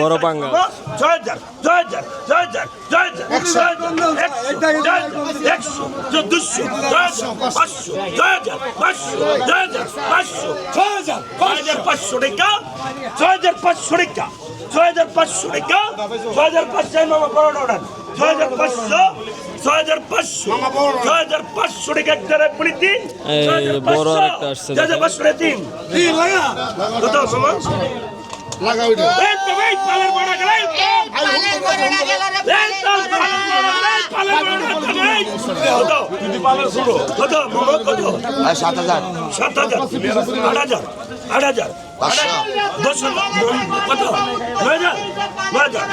বড় পাঙ্গা পাঁচশো টাকা ছয় হাজার পাঁচশো টাকা ছয় হাজার পাঁচশো টাকা ছয় হাজার পাঁচশো বড় ছয় হাজার পাঁচশো ছয় হাজার পাঁচশো ছয় হাজার পাঁচশো টাকা একটা রাখবেন ছয় হাজার পাঁচশো ছয় হাজার পাঁচশো তিন কত মামা লাগা ওইটা এই তো ভাই পালের বড় গেলে এই পালের বড় গেলে কত সাত হাজার সাত হাজার আট হাজার আট হাজার দশ হাজার কত নয় হাজার নয় হাজার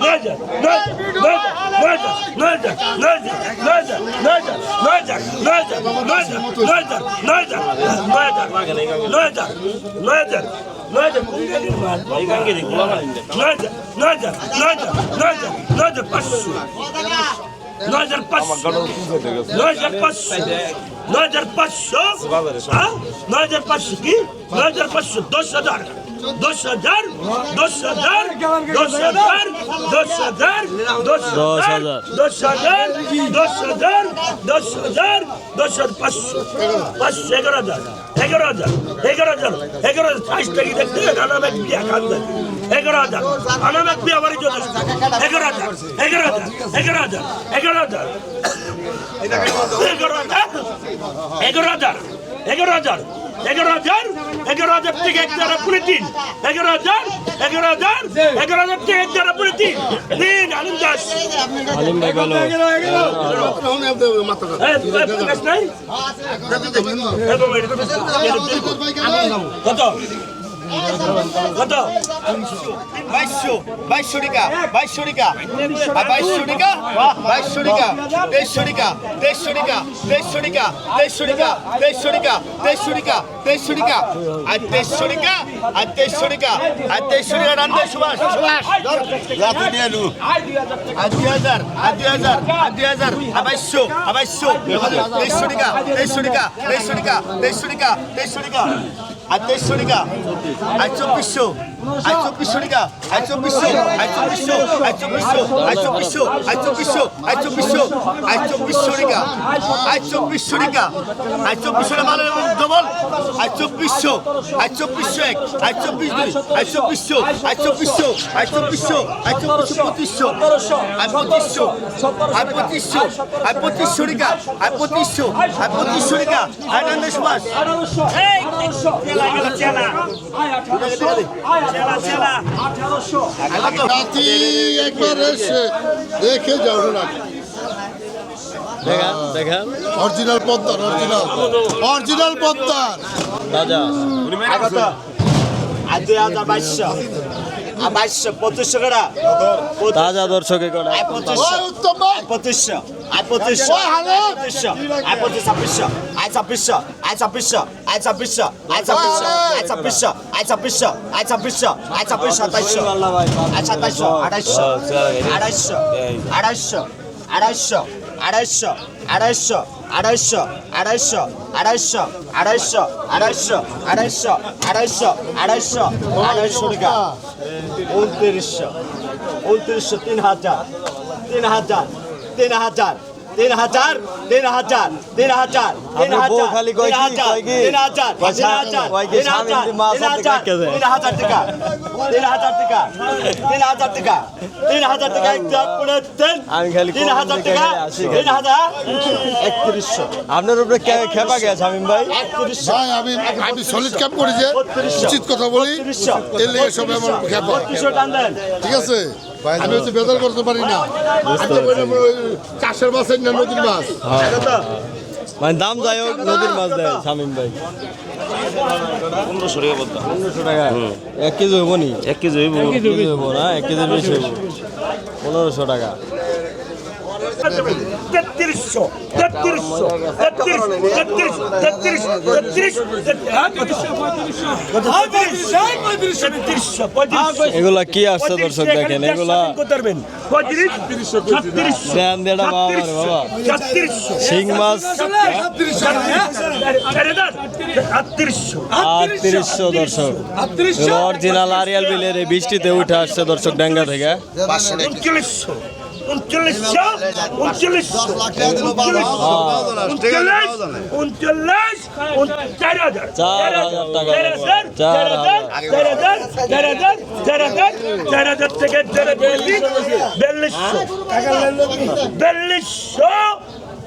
নয় হাজার নয় হাজার নয় হাজার নয় হাজার নয় হাজার নয় হাজার নয় হাজার নয় হাজার নয় হাজার নয় হাজার নয় হাজার নয় হাজার নয় হাজার নয় হাজার Надя, пунгали мал. Байганги гуламал инде. Надя, Надя, Надя, Надя, Надя, пашу. Надя, пашу. Надя, пашу. Надя, пашу. Надя, пашу. Надя, пашу. Надя, пашу. Дос, নয় হাজার পাঁচশো কি নয় হাজার পাঁচশো দশ হাজার দশ হাজার দশ হাজার দশ হাজার দশ হাজার দশ হাজার দশ হাজার দশ হাজার দশ হাজার দশ হাজার পাঁচশো পাঁচশো এগারো হাজার এগারো হাজার এগারো হাজার এগারো হাজার ষাট টাকি দেখতে নানাম এক বিয়া খান এগারো হাজার নানাম এক বিয়া বাড়ি যথেষ্ট এগারো হাজার এগারো হাজার এগারো হাজার এগারো হাজার এগারো হাজার এগারো হাজার এগারো হাজার এগারো হাজার এগারো হাজার থেকে এক দ্বারা পুরে তিন এগারো হাজার এগারো হাজার এগারো হাজার থেকে এক দ্বারা পুরে তিন তিন আলিম দাস আলিম ভাই বলো কত? কত বাইশশো বাইশশো টাকা বাইশশো টাকা বাইশশো টাকা বাইশশো টাকা তেইশশো টাকা তেইশশো টাকা তেইশশো টাকা তেইশশো টাকা তেইশশো টাকা তেইশশো টাকা তেইশশো টাকা আর তেইশশো টাকা আর তেইশশো টাকা আর তেইশশো টাকা রান দেয় সুভাষ সুভাষ আর দুই হাজার আর দুই হাজার আর দুই হাজার আর বাইশশো আর বাইশশো তেইশশো টাকা তেইশশো টাকা তেইশশো টাকা তেইশশো টাকা আর তেইশশো টাকা। আর চব্বিশশো। আজ চব্বিশশো টাকা আজ চব্বিশশো আজ চব্বিশশো আজ চব্বিশশো আজ চব্বিশশো আজ চব্বিশশো আজ চব্বিশশো আজ চব্বিশশো টাকা আজ চব্বিশশো টাকা আজ চব্বিশশো টাকা মালের ডবল আজ চব্বিশশো আজ চব্বিশশো এক আজ চব্বিশ দুই আজ চব্বিশশো আজ চব্বিশশো আজ চব্বিশশো আজ চব্বিশশো পঁচিশশো আজ পঁচিশশো আজ পঁচিশশো আজ পঁচিশশো টাকা আজ পঁচিশশো আজ পঁচিশশো টাকা আয় আনন্দ সুভাষ আঠারোশো আঠারোশো আয় আঠারোশো আয় রাতি একবার এসে দেখে যাও না। দেখান দেখান। অরিজিনাল পদ্মার অরিজিনাল। অরিজিনাল পদ্মার। রাজা আজ দুই হাজার বাইশশো পঁচিশশো করে। তাজা দর্শকে করা আর পঁচিশশো ভাই। পঁচিশশো পঁচিশশো আর পঁচিশ ছাব্বিশশো আর ছাব্বিশশো আর ছাব্বিশশো আর ছাব্বিশশো আর ছাব্বিশশো আর ছাব্বিশশো আর ছাব্বিশশো আর ছাব্বিশশো আর ছাব্বিশশো সাতাইশশো আর সাতাইশশো আঠাইশশো আড়াইশো আড়াইশো আড়াইশো আড়াইশো আড়াইশো আড়াইশো আড়াইশো আড়াইশো আড়াইশো আড়াইশো আড়াইশো আড়াইশো আড়াইশো আড়াইশো টাকা উনত্রিশশো উনত্রিশশো তিন হাজার তিন হাজার তিন হাজার তিন হাজার তিন হাজার তিন হাজার তিন আপনার হাজার খালি কি, হাজার তিন হাজার তিন হাজার তিন হাজার তিন হাজার তিন হাজার টাকা তিন হাজার টাকা তিন হাজার টাকা তিন হাজার টাকা একটা আমি খালি তিন হাজার টাকা খালি তিন হাজার একত্রিশশো আপনার উপরে কে- খেপা গেছে শামিম ভাই আমি আমি সলিড ক্যাপ করি যে উচিত কথা বলি আমার খেপা ঠিক আছে আমি হচ্ছে বেদর করতে পারি না। চাষের মাছ না নদীর মাছ। মানে দাম যাই হোক নদীর মাছ দেয় শামিম ভাই। পনেরোশো টাকা বলতাম পনেরোশো টাকা? এক কেজি হইব নি? এক কেজি হইব। এক কেজি হইব না? এক কেজি বেশি হইব। পনেরোশো টাকা। তেত্রিশশো তেত্রিশশো তেত্রিশ তেত্রিশ তেত্রিশ তেত্রিশ তেত্রিশশো পঁয়ত্রিশশো এগুলা কি আসছে দর্শক দেখেন? এগুলা শিং মাছ। আটত্রিশশো দর্শক। অরিজিনাল আরিয়াল বিলের বৃষ্টিতে উঠে আসছে দর্শক ডেঙ্গা থেকে। উনচল্লিশশো উনচল্লিশশো উনচল্লিশশো উনচল্লিশ চার হাজার চার হাজার টাকা চার হাজার চার চার হাজার চার হাজার চার হাজার চার হাজার থেকে চার হাজার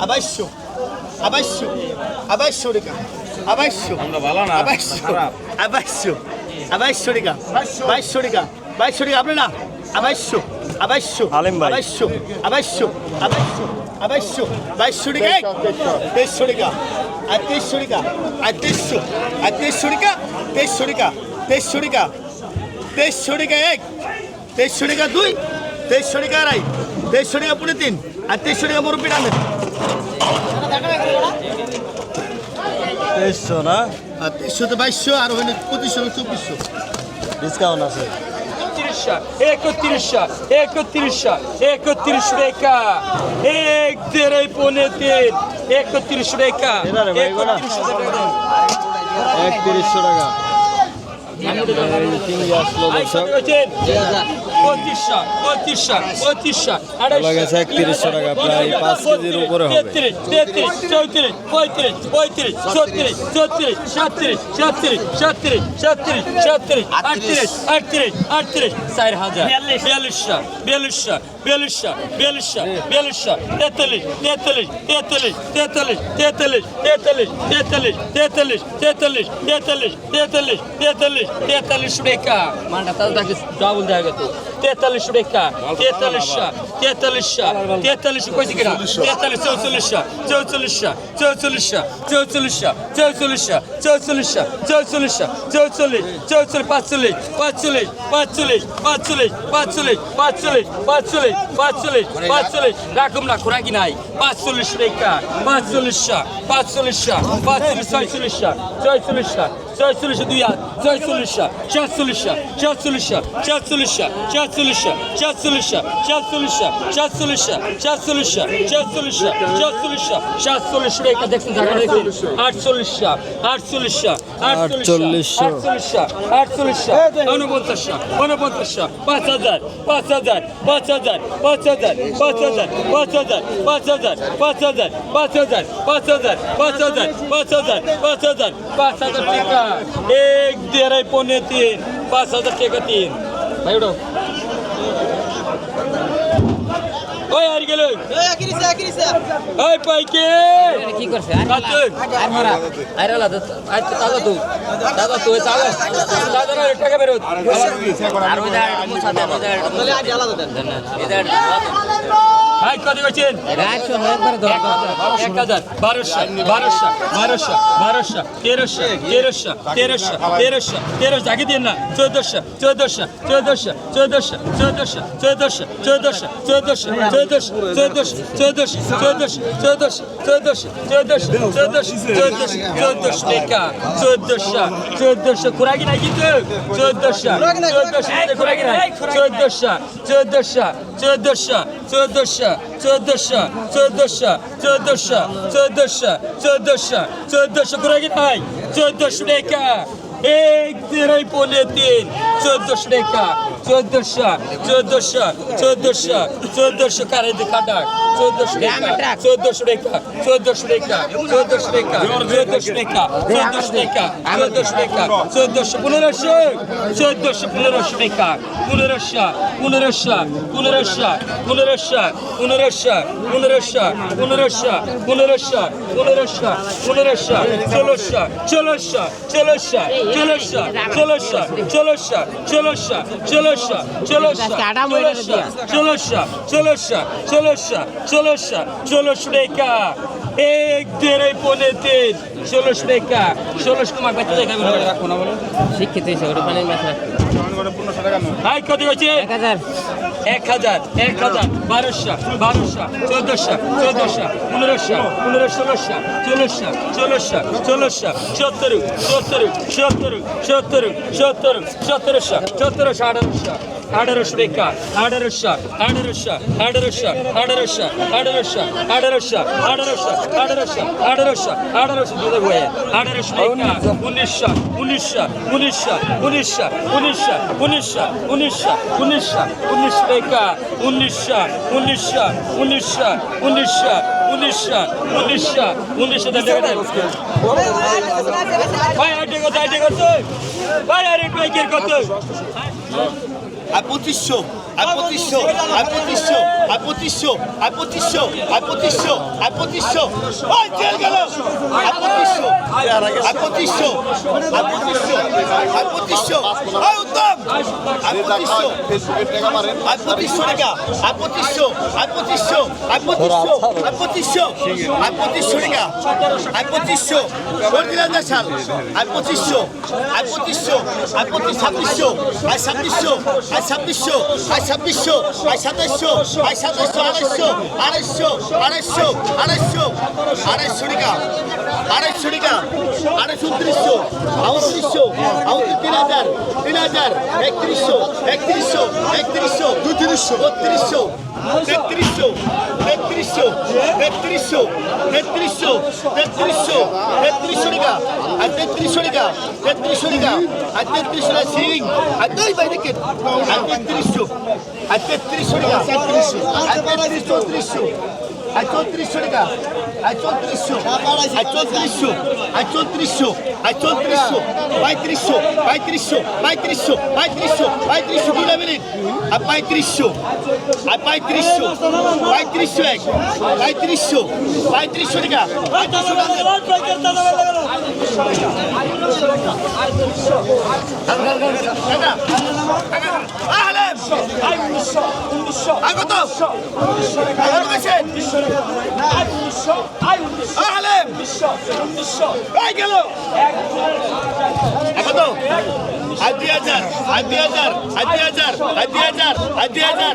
আবাস্য আবাস্য আবাস্য রেখা আবাস্য আবাস্য আবাস্য আবাস্য রেখা বাইশ রেখা বাইশ রেখা আপনি না আবাস্য আবাস্য আবাস্য আবাস্য আবাস্য আবাস্য বাইশ রেখা তেইশ রেখা আর তেইশ রেখা আর তেইশ আর তেইশ রেখা তেইশ রেখা তেইশ রেখা তেইশ রেখা এক তেইশ রেখা দুই তেইশ রেখা আড়াই তেইশ রেখা পুনে তিন আর তেইশশো টাকা মুরব্বী নামে তেইশশো না? আর তেইশশো তো বাইশশো আর ওখানে পঁচিশশো চব্বিশশো। ডিসকাউন্ট আছে। একত্রিশশো একত্রিশশো একত্রিশ রেখা এক দেড় পনে তিন একত্রিশ রেখা এরা রে ভাই, এগুলা? একত্রিশশো টাকা। একত্রিশশো টাকা প্রায় পাঁচ কেজির উপরে হবে তেত্রিশ তেত্রিশ চৌত্রিশ পঁয়ত্রিশ পঁয়ত্রিশ ছত্রিশ ছত্রিশ সাতত্রিশ সাতত্রিশ সাতত্রিশ সাতত্রিশ সাতত্রিশ আটত্রিশ আটত্রিশ আটত্রিশ চার হাজার বিয়াল্লিশশো বিয়াল্লিশশো বিয়াল্লিশশো বিয়াল্লিশশো বিয়াল্লিশশো তেতাল্লিশ তেতাল্লিশ তেতাল্লিশ তেতাল্লিশ তেতাল্লিশ তেতাল্লিশ তেতাল্লিশ তেতাল্লিশ তেতাল্লিশ তেতাল্লিশ তেতাল্লিশ তেতাল্লিশ তেতাল্লিশ রেখা মানটা তাকে ডাবল দেখা গেছে। তেতাল্লিশ রেখা তেতাল্লিশশো তেতাল্লিশশো তেতাল্লিশ কইছে কিনা তেতাল্লিশ চৌচল্লিশশো চৌচল্লিশশো চৌচল্লিশশো চৌচল্লিশশো চৌচল্লিশশো চৌচল্লিশশো চৌচল্লিশশো চৌচল্লিশ চৌচল্লিশ পাঁচচল্লিশ পাঁচচল্লিশ পাঁচচল্লিশ পাঁচচল্লিশ পাঁচচল্লিশ পাঁচচল্লিশ পাঁচচল্লিশ পাঁচচল্লিশ পাঁচচল্লিশ রাখুম না খোরাকি নাই? পাঁচচল্লিশ রেখা পাঁচচল্লিশশো পাঁচচল্লিশশো পাঁচচল্লিশ ছয়চল্লিশশো ছয়চল্লিশশো ছয়চল্লিশশো দুই হাত ছয়চল্লিশশো সাতচল্লিশশো সাতচল্লিশশো সাতচল্লিশশো সাতচল্লিশশো সাতচল্লিশশো সাতচল্লিশশো সাতচল্লিশশো সাতচল্লিশশো সাতচল্লিশশো সাতচল্লিশশো সাতচল্লিশ রেখা দেখছেন জায়গা দেখুন আটচল্লিশশো আটচল্লিশশো আটচল্লিশশো আটচল্লিশশো আটচল্লিশশো উনপঞ্চাশশো উনপঞ্চাশশো পাঁচ হাজার পাঁচ হাজার পাঁচ হাজার পাঁচ হাজার পাঁচ হাজার পাঁচ হাজার পাঁচ হাজার পাঁচ एक तेरा पावणे तीन पाच हजार ते का तीन. ওই আর গেল। ওই আকিরিসা আকিরিসা ওই পাইকে। কি করছে? আর আর মরা আর আলা আজ তো দাদা তো দাদা তো চালো দাদা না টাকা বেরো আর ওই দাঁড় মুছা দাঁড় ওই আজ আলাদা এই চৌদশ চৌদশ চৌদশ চৌদশ চৌদশ চৌদশ চৌদশ চৌদশ চৌদশ চৌদশ টাকা চৌদ্দশা চৌদ্দশো খোরাকি নাই কিন্তু চৌদ্দশা চৌদ্দশা খোরাকি নাই চৌদ্দশা চৌদ্দশা চৌদ্দশা চৌদ্দশা চৌদ্দশা চৌদ্দশা চৌদ্দশা চৌদ্দশা চৌদ্দশা চৌদ্দশো খোরাকি নাই চৌদ্দশো টাকা এক দেড়াই পনেরো তিন চৌদ্দশো টাকা চোদ্দশো চোদ্দশো চোদ্দশো চোদ্দশো কারে দেখা ডাক চোদ্দশো টাকা চোদ্দশো টাকা চোদ্দশো টাকা চোদ্দশো টাকা চোদ্দশো টাকা চোদ্দশো টাকা চোদ্দশো টাকা চোদ্দশো পনেরোশো চোদ্দশো পনেরোশো টাকা পনেরোশো পনেরোশো পনেরোশো পনেরোশো পনেরোশো পনেরোশো পনেরোশো পনেরোশো পনেরোশো পনেরোশো ষোলোশো ষোলোশো ষোলোশো ষোলোশো ষোলোশো ষোলোশো ষোলোশো ষোলোশো ষোলোশো ষোলোশো ষোলোশো ষোলোশো ষোলোশো চলো টাকা এক দেড় চলো তিন। ষোলোশো টাকা ষোলোশো তোমার বেঁচে দেখাবে রাখো না বলো শিক্ষিত হয়েছে ওটা পানির মাছ ভাই কত হয়েছে এক হাজার এক হাজার এক হাজার বারোশো বারোশো চোদ্দশো চোদ্দশো পনেরোশো পনেরো ষোলোশো ষোলোশো ষোলোশো ষোলোশো সত্তর সত্তর সত্তর সত্তর সত্তর সতেরোশো সতেরোশো আঠারোশো আঠারোশো টাকা আঠারোশো আঠারোশো আঠারোশো আঠারোশো আঠারোশো আঠারোশো আঠারোশো আঠারোশো আঠারোশো আঠারোশো দুধ বয়ে আঠারোশো উনিশশো উনিশশো উনিশশো উনিশশো উনিশশো উনিশশো উনিশশো উনিশশো উনিশ টাকা উনিশশো উনিশশো উনিশশো উনিশশো উনিশশো উনিশশো উনিশশো ভাই আটে কত আটে কত ভাই আর কত আর পঁচিশশো আর পঁচিশশো আর পঁচিশশো আর পঁচিশশো আর পঁচিশশো আর পঁচিশশো আর পঁচিশশো ওই জেল গেল আর পঁচিশশো আর পঁচিশশো আর পঁচিশশো আর পঁচিশশো ওই উত্তম আর পঁচিশশো আর পঁচিশশো টাকা আর পঁচিশশো আর পঁচিশশো আর পঁচিশশো আর পঁচিশশো আর পঁচিশশো টাকা আর পঁচিশশো ফর্টিলাইজার সাল আর পঁচিশশো আর পঁচিশশো আর পঁচিশ ছাব্বিশশো আর ছাব্বিশশো আর ছাব্বিশশো আর ছাব্বিশশো আর সাতাশশো আর সাতাশশো আড়াইশো আড়াইশো আড়াইশো আড়াইশো আড়াইশো টাকা আড়াইশো টাকা আড়াইশো উনত্রিশশো আউত্রিশশো আউত্রিশ তিন হাজার তিন হাজার একত্রিশশো একত্রিশশো একত্রিশশো দুত্রিশশো। বত্রিশশো তেত্রিশশো তেত্রিশশো তেত্রিশশো তেত্রিশশো তেত্রিশশো তেত্রিশশো টাকা আর তেত্রিশশো টাকা তেত্রিশশো টাকা আর তেত্রিশশো সিং আর দুই বাই দেখেন আর তেত্রিশশো আর তেত্রিশশো টাকা তেত্রিশশো আর তেত্রিশ চৌত্রিশশো আর চৌত্রিশশো টাকা। আর চৌত্রিশশো। আর চৌত্রিশশো। আর চৌত্রিশশো। আর চৌত্রিশশো। পঁয়ত্রিশশো। পঁয়ত্রিশশো। পঁয়ত্রিশশো। পঁয়ত্রিশশো। পঁয়ত্রিশশো দুটা মিনিট আর পঁয়ত্রিশশো। আর পঁয়ত্রিশশো। পঁয়ত্রিশশো এক। পঁয়ত্রিশশো। পঁয়ত্রিশশো টাকা। পঁয়ত্রিশশো টাকা। হাজার হাজার হাজার হাজার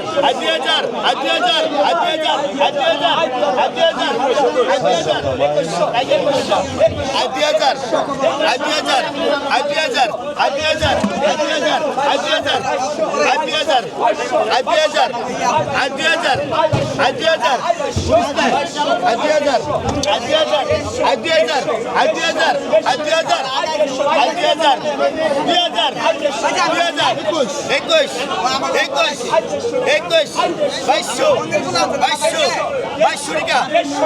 হাজার হাজার হাজার হাজার আদি হাজার হাজার আদি হাজার হাজার আদি হাজার হাজার আদি হাজার হাজার আদি হাজার হাজার আদি হাজার হাজার আদি হাজার হাজার আদি হাজার হাজার আদি হাজার দুই হাজার দুই হাজার একুশ একুশ একুশ বাইশশো বাইশশো বাইশশো টাকা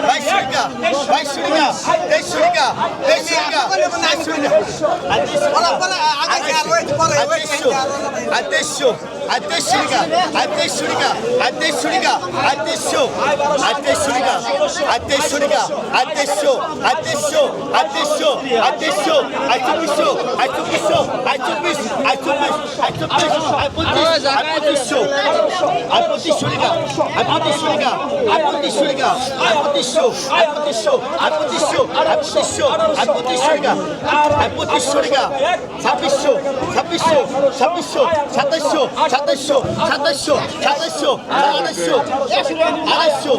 বাইশশো টাকা বাইশশো টাকা তেইশশো টাকা তেইশশো টাকা তেইশশো টাকা আদেশশো আদেশশো টাকা আদ্যেশ্বরিকা আদ্যেশ্বরিকা আদ্যেশ্বরিকা আদ্যেশ্য আদ্যেশ্বরিকা আদ্যেশ্বরিকা আদ্যেশ্য আদ্যেশ্য আদ্যেশ্য আদ্যেশ্য আচুবিশ্য আচুবিশ্য আচুবিশ আচুবিশ আচুবিশ আপত্তিশ্য আপত্তিশ্বরিকা আপত্তিশ্বরিকা আপত্তিশ্বরিকা আপত্তিশ্য আপত্তিশ্য আপত্তিশ্য আপত্তিশ্য আপত্তিশ্বরিকা আপত্তিশ্বরিকা ছাব্বিশশো ছাব্বিশশো ছাব্বিশশো সাতাশশো সাতাশশো সাতাশশো সাতাশশো, আড়াইশো আড়াইশো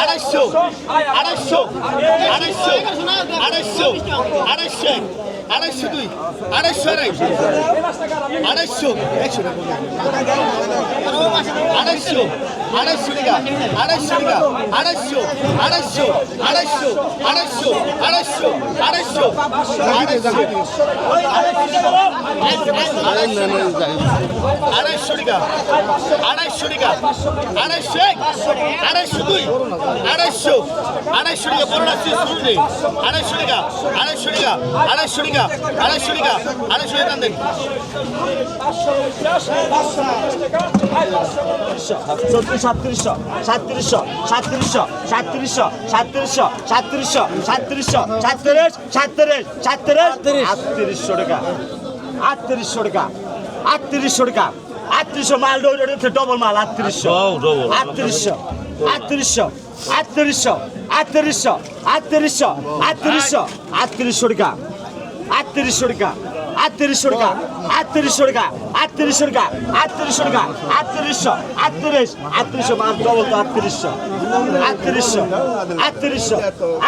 আড়াইশো আড়াইশো আড়াইশো আড়াইশো আড়াইশো আড়াইশো দুই, আড়াইশো আড়াই, আড়াইশো, একশো টাকা। আড়াইশো আড়াইশো টাকা আড়াইশো টাকা আড়াইশো আড়াইশো আড়াইশো আড়াইশো আড়াইশো আড়াইশো আড়াইশো সাতত্রিশশো সাতত্রিশশো সাতত্রিশশো সাতত্রিশশো সাতত্রিশশো সাতত্রিশশো সাতত্রিশশো সাতত্রিশ সাতত্রিশ সাতত্রিশ আটত্রিশশো টাকা আটত্রিশশো টাকা আটত্রিশশো টাকা আটত্রিশশো মাল ডবল মাল আটত্রিশশো আটত্রিশশো আটত্রিশশো আটত্রিশশো আটত্রিশশো আটত্রিশশো আটত্রিশশো আটত্রিশশো টাকা আটত্রিশশো টাকা আটত্রিশশো টাকা আটত্রিশশো টাকা আটত্রিশশো টাকা আটত্রিশশো টাকা আটত্রিশশো আটত্রিশ আটত্রিশশো মাল ডবল তো আটত্রিশশো আটত্রিশশো আটত্রিশশো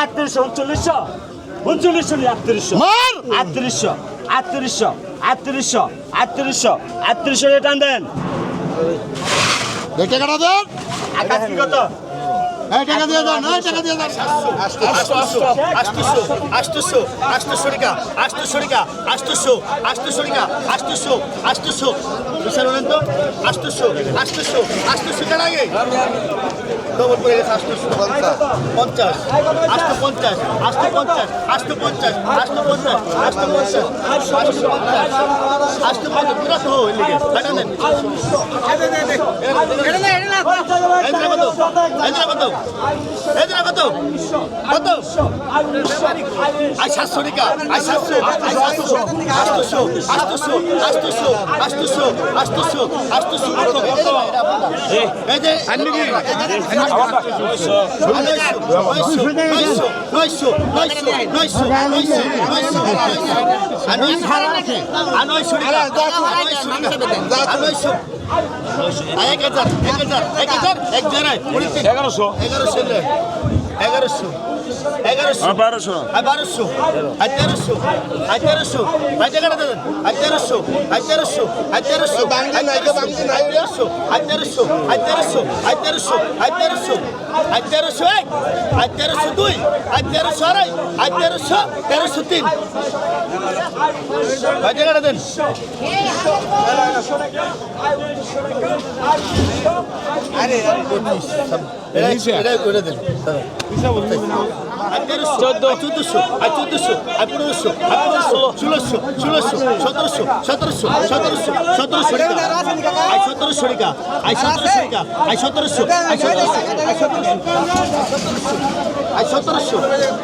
আটত্রিশশো উনচল্লিশশো উনচল্লিশশো আটত্রিশশো আটত্রিশশো আটত্রিশশো আটত্রিশশো আটত্রিশশো আটত্রিশশো টান দেন। আকাশ কি কত? টাকা দিয়ে দেন এই টাকা দিয়ে আষ্টশো আষ্টশো আষ্টশো টাকা আষ্টশো টাকা আষ্টশো আষ্টশো টাকা আষ্টশো আষ্টশো বিশাল বলেন তো আষ্টশো আষ্টশো আষ্টশো টাকা লাগে ডবল করে গেছে আষ্টশো পঞ্চাশ আষ্ট পঞ্চাশ আষ্ট পঞ্চাশ আষ্ট পঞ্চাশ আষ্ট পঞ্চাশ আষ্ট পঞ্চাশ আষ্ট পঞ্চাশ আষ্ট পঞ্চাশ পুরা তো হইলে কাটা দেন এদিরা কত কত আই সাতশো টাকা আই সাতশো আই সাতশো আটশো আটশো আটশো আটশো আটশো আটশো কত কত এক হাজার এক হাজার এক হাজার এক জনের এগারোশো এগারোশো এগারোশো এগারোশো বারোশো বারোশো আর তেরোশো আর তেরোশো ভাই টাকাটা দেবেন আর তেরোশো আর তেরোশো আর তেরোশো তেরোশো আর তেরোশো আর তেরোশো আর তেরোশো আর তেরোশো আর তেরোশো এক আর তেরোশো দুই আর তেরোশো আড়াই আর তেরোশো তেরোশো তিন চোদ্দ চোদ্দশো আর চোদ্দশো আর পনেরোশো আর পনেরোশো ষোলোশো ষোলোশো সতেরোশো সতেরোশো সতেরোশো সতেরোশো টাকা। আই সতেরোশো টাকা আই সতেরোশো টাকা আই সতেরোশো আই সতেরোশো আই সতেরোশো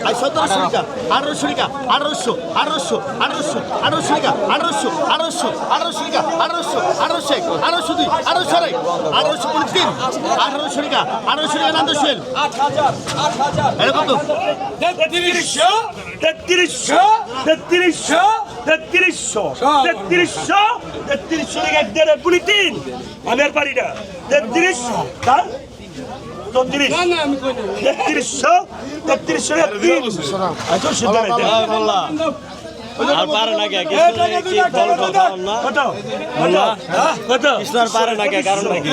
আই সতেরোশো টাকা আঠারোশো টাকা আঠারোশো আঠারোশো আঠারোশো আঠারোশো টাকা আঠারোশো আঠারোশো আঠারোশো টাকা আঠারোশো আঠারোশো এক আঠারোশো দুই আঠারোশো আড়াই আঠারোশো তিন আঠারোশো টাকা আঠারোশো টাকা নাম দোষেল এটা কত তেত্রিশশো তেত্রিশশো তেত্রিশশো তেত্রিশশো তেত্রিশশো তেত্রিশশো থেকে এক দেড় আমি আর পারি না। তেত্রিশশো তার চৌত্রিশ। তেত্রিশশো তেত্রিশশো তিন। আচ্ছা আর পারে না কে কৃষ্ণার পারে না কে কারণ নাকি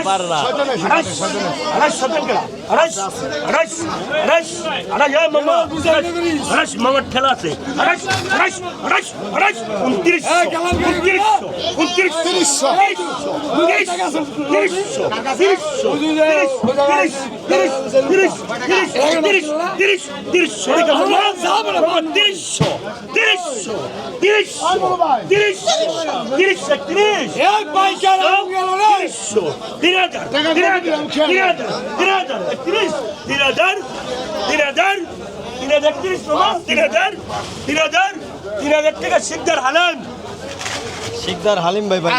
পারে না মামার খেলা আছে উনত্রিশ উনত্রিশ উনত্রিশ উনত্রিশ উনত্রিশ Giriş, giriş, giriş, giriş, giriş, giriş, giriş. Şöyle kalın. Lan sağa bana bak. Giriş. Giriş. Giriş. Giriş. Giriş. Giriş. Ya baykar amgalara. Giriş. Birader. Birader. Birader. Birader. Giriş. Birader. Birader. Birader. Giriş. Birader. Birader. Birader. Birader. Birader. Birader. Birader. Sikdar Halim ভাই ভাই।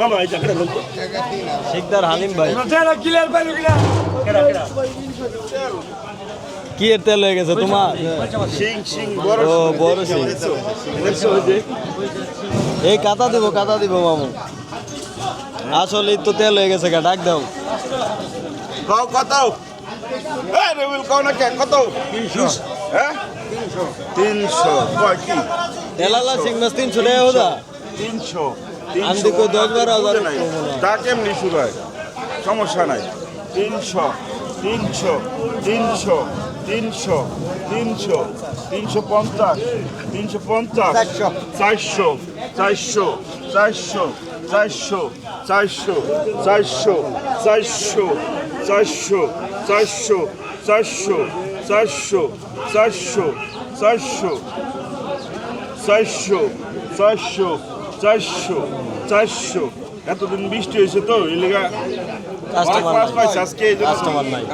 মামা এই জায়গাটা বলতো শিকদার হালিম ভাই। কি এর তেল হয়ে গেছে তোমার? সিং সিং বড় ও বড় সিং। এই কাতা দিব কাতা দিব মামু। আসলে তো তেল হয়ে গেছে গা ডাক দাও। কও কত? এ রবিল কও না কে কত? হ্যাঁ? তিনশো। কয় কি? এলালা সিং মাছ তিনশো টাকা হদা। তিনশো দেখো দশ বারো হাজার নাই। তা কেমনি শুরু হয় সমস্যা নাই তিনশো তিনশো তিনশো তিনশো তিনশো তিনশো পঞ্চাশ তিনশো পঞ্চাশ চারশো চারশো চারশো চারশো চারশো চারশো চারশো চারশো চারশো চারশো চারশো চারশো চারশো চারশো চারশো চারশো চারশো। এতদিন বৃষ্টি হয়েছে তো এই লেগা Customer মাছ পাইছে আজকে এই জন্য কাস্টমার নাই।